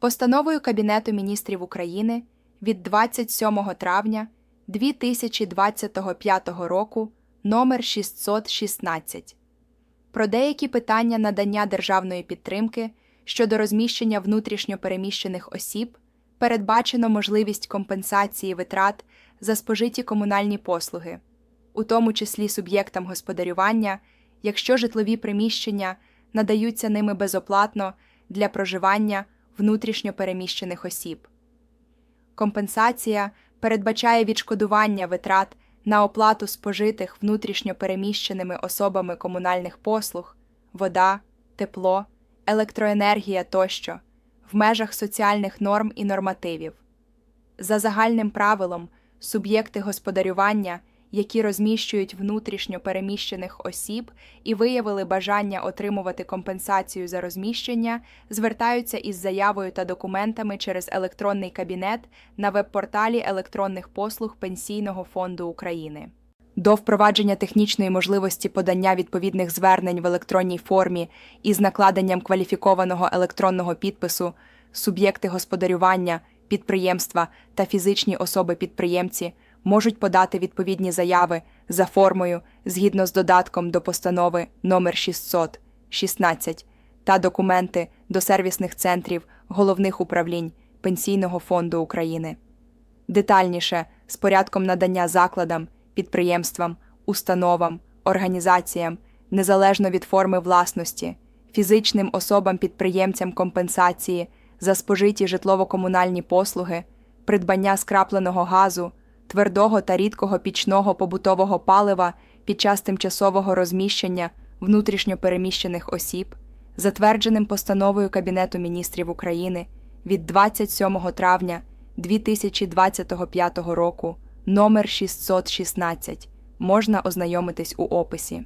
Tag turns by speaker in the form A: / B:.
A: Постановою Кабінету міністрів України від 27 травня 2025 року номер 616 про деякі питання надання державної підтримки щодо розміщення внутрішньо переміщених осіб передбачено можливість компенсації витрат за спожиті комунальні послуги, у тому числі суб'єктам господарювання, якщо житлові приміщення надаються ними безоплатно для проживання внутрішньо переміщених осіб. Компенсація передбачає відшкодування витрат на оплату спожитих внутрішньо переміщеними особами комунальних послуг, вода, тепло, електроенергія тощо в межах соціальних норм і нормативів. За загальним правилом, суб'єкти господарювання, які розміщують внутрішньо переміщених осіб і виявили бажання отримувати компенсацію за розміщення, звертаються із заявою та документами через електронний кабінет на веб-порталі електронних послуг Пенсійного фонду України. До впровадження технічної можливості подання відповідних звернень в електронній формі із накладенням кваліфікованого електронного підпису суб'єкти господарювання, підприємства та фізичні особи-підприємці можуть подати відповідні заяви за формою згідно з додатком до постанови номер 616 та документи до сервісних центрів головних управлінь Пенсійного фонду України. Детальніше з порядком надання закладам, підприємствам, установам, організаціям, незалежно від форми власності, фізичним особам-підприємцям компенсації за спожиті житлово-комунальні послуги, придбання скрапленого газу, твердого та рідкого пічного побутового палива під час тимчасового розміщення внутрішньо переміщених осіб, затвердженим постановою Кабінету міністрів України від 27 травня 2025 року номер 616 можна ознайомитись у описі.